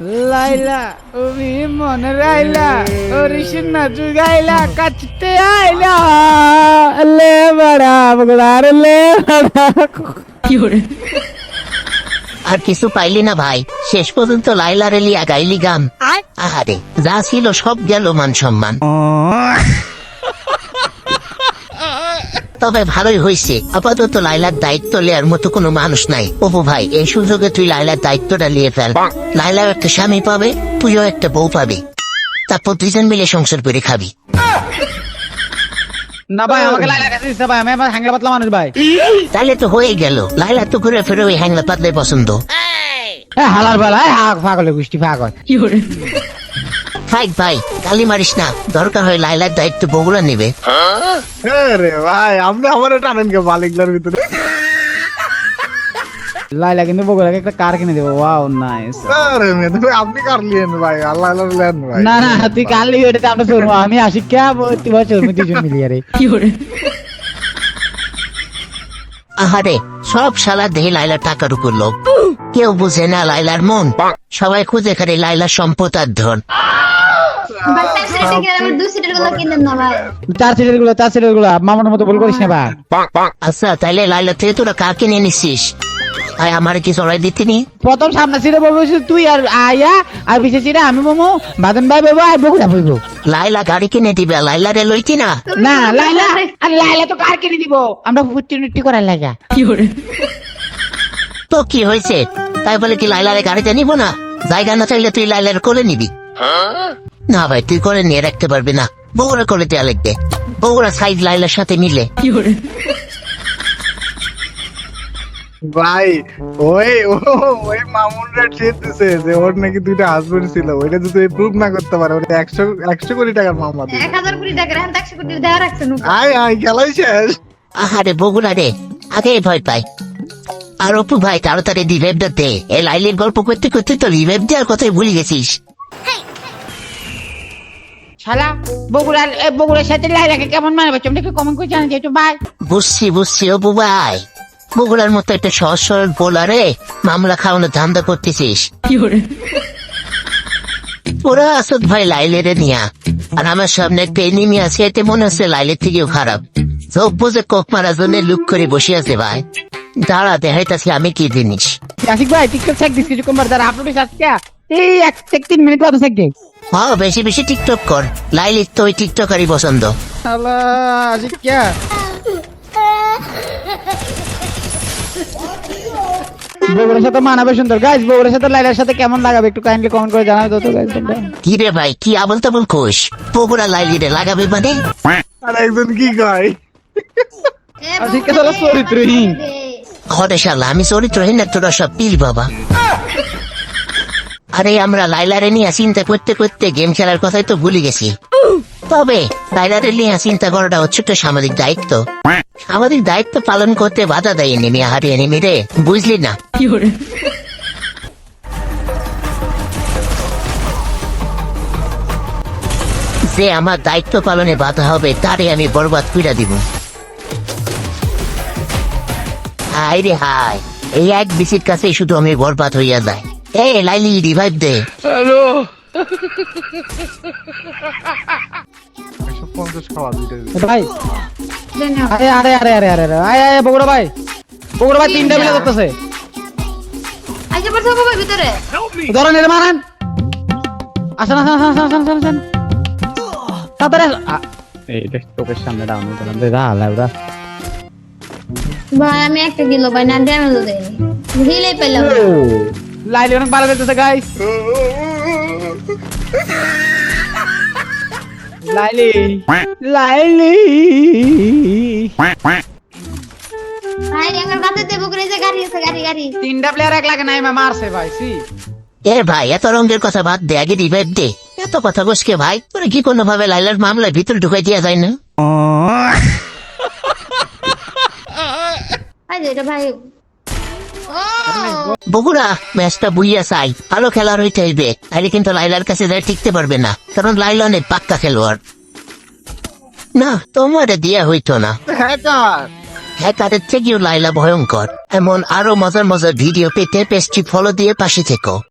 লাইলা ওমি মনে রাইলা ওরিশিনা জুগাইলা কাচতে আইলা। লে বড়া বগড়ার লে আর কিছু পাইলি না ভাই শেষ পর্যন্ত লাইলা রেলিয়া গাইলি গান আহারে যা ছিল সব গেল মান সম্মান। তবে ভালোই হয়েছে আপাতত লাইলার দায়িত্ব নেওয়ার মতো কোনো মানুষ নাই। অপু ভাই এই সুযোগে তুই লাইলার দায়িত্বটা নিয়ে ফেল। লাইলাও একটা স্বামী পাবে তুইও একটা বউ পাবি। তারপর দুইজন মিলে সংসার করে খাবি। না ভাই আমাকে লাইলা কাছে দিতে ভাই আমি আমার হ্যাংলা পাতলা মানুষ ভাই। তাহলে তো হয়ে গেল। লাইলা তো ঘুরে ফিরে ওই হ্যাংলা পাতলে পছন্দ। হ্যাঁ হালার বেলা হাগ পাগলে। গুষ্টি পাগল ভাই ভাই গালি মারিস না। দরকার হয় লাইলার দায়িত্ব বগুলা নেবে। রে ভাই আপনি আমার টানেন কে মালিকলার ভিতরে। লাইলা কিন্তু বগুড়াকে একটা কার কিনে দেবো। ওয়াও নাইস আরে মেয়ে আপনি কার লিয়েন ভাই? আল্লাহ ভাই। না না তুই কাল আমরা চলবো আমি আসি কে তুই বছর চলবো দুজন মিলিয়ে রে। আহারে সব শালা দেহে লাইলার টাকার উপর লোক কেউ বুঝে না লাইলার মন। সবাই খুঁজে খারে লাইলার সম্পদ আর ধন। চার সিটেরগুলো চার সিটেরগুলো মামার মতো বল করিস না ভাই। আচ্ছা তাইলে লাইলা থেকে তোরা কাকে নিয়ে নিছিস? আয় আমার কি চড়াই দিতিনি প্রথম সামনে সিটে বলব তুই আর আয়া আর বিশেষ সিটে আমি মোমো বাদন ভাই আর লাইলা গাড়ি কিনে দিবে লাইলারে লইতি না? না লাইলা আর লাইলা তো কার কিনে দিব? আমরা ফুটি নুটি করার লাগা। তো কি হয়েছে? তাই বলে কি লাইলারে গাড়িতে নিব না? জায়গা না চাইলে তুই লাইলার করে নিবি। না ভাই তুই করে নিয়ে রাখতে পারবি না। বগুড়া করে দেওয়া লাগবে। বগুড়া সাইজ লাইলার সাথে মিলে। ভাই ওই ও ওই মামুনরা দিছে যে ওর নাকি দুইটা হাজবেন্ড ছিল। ওইটা যদি প্রুভ না করতে পারে ওটা একশো একশো কোটি টাকার মামলা দিবে। এক হাজার কোটি এখন একশো কোটি দেওয়া রাখছেন আয় আয় খেলাই শেষ। আহারে বগুড়া রে। আগে ভয় পাই আর অপু ভাই তাড়াতাড়ি রিভাইভটা দে। এই লাইলির গল্প করতে করতে তো রিভাইভ দেওয়ার কথাই ভুলে গেছিস। শালা বগুড়ার এ, বগুড়ার সাথে লাইলাকে কেমন মানাবে? তুমি কমেন্ট করে ভাই। বুঝছি বুঝছি অপু ভাই। বগুড়ার মতো একটা সহজ সরল বোলারে মামলা খাওয়ানোর ধান্দা করতেছিস। ওরা আসত ভাই লাইলেরে নিয়া। আর আমার সামনে একটা এনিমি আছে এতে মনে হচ্ছে লাইলের থেকেও খারাপ। সব বুঝে কোপ মারার জন্য লুক করে বসে আছে ভাই। দাঁড়া দেখাইতাছি আমি কি জিনিস। আশিক ভাই টিকটক চেক দিস কিছু কমার দ্বারা আপলোড আজকে এই এক এক তিন মিনিট কত চেক দে হ্যাঁ বেশি বেশি টিকটক কর। লাইলির তো ওই টিকটকারই পছন্দ। আশিক কে? বগুড়ার সাথে মানাবে সুন্দর। গাইজ বগুড়ার সাথে লাইলার সাথে কেমন লাগাবে একটু কাইন্ডলি কমেন্ট করে জানাবে তো গাইজ তোমরা কি রে ভাই কি আবল তাবল কোষ? বগুড়া লাইলিরে লাগাবে মানে? আর একজন কি কয়? এ আশিক কে বাবা তোরা রে, চরিত্রহীন? শালা আমি চরিত্রহীন তোরা সব পিল বাবা। আরে আমরা লাইলারে নিয়ে চিন্তা করতে করতে গেম খেলার কথাই তো ভুলে গেছি। তবে লাইলারে নিয়ে চিন্তা করাটা হচ্ছে সামাজিক দায়িত্ব। সামাজিক দায়িত্ব পালন করতে বাধা দেয় রে বুঝলি না? যে আমার দায়িত্ব পালনে বাধা হবে তারে আমি বরবাদ কইরা দিব। হাই রে হাই এই এক বিসির কাছে শুধু আমি বরবাদ হইয়া যায় এ লাইলি রিভাইভ দে। দুইটা ভাই। আরে আরে আরে আরে আরে আরে। আয় আয় বগুড়া ভাই। বগুড়া ভাই তিনটা মিলে করতেছে আইসা পড়ছে বাবা ভিতরে। ধরেন এর মারান। আসেন আসেন আসেন আসেন আসেন আসেন। তাড়াতাড়ি এই দেখ চোখের সামনে করলাম রে লাউরা ভাই আমি একটা কিলো ভাই না ড্যামেজও দেয়নি হিলে পেলাম। লাইলি অনেক ভালো করতেছে গাইস লাইলি লাইলি। ভাই আমার কাছে দেবো করে যে গাড়ি আছে গাড়ি গাড়ি। তিনটা প্লেয়ার এক লাগে নাই মা মারছে ভাই সি এ ভাই এত রঙের কথা বাদ দে আগে রিভাইভ দে। এত কথা বসকে ভাই তোরা কি কোনো ভাবে লাইলার মামলায় ভিতরে ঢুকাই দিয়া যায় না? ভাই বগুড়া ম্যাচটা বুইয়া চাই। ভালো খেলার হইতে হইবে। তাহলে কিন্তু লাইলার কাছে যায় টিকতে পারবে না। কারণ লাইলা অনেক পাক্কা খেলোয়াড়। না তোমার দিয়া হইতো না। হ্যাঁ হ্যাকারের থেকেও লাইলা ভয়ঙ্কর। এমন আরও মজার মজার ভিডিও পেতে পেজটি ফলো দিয়ে পাশে থেকো।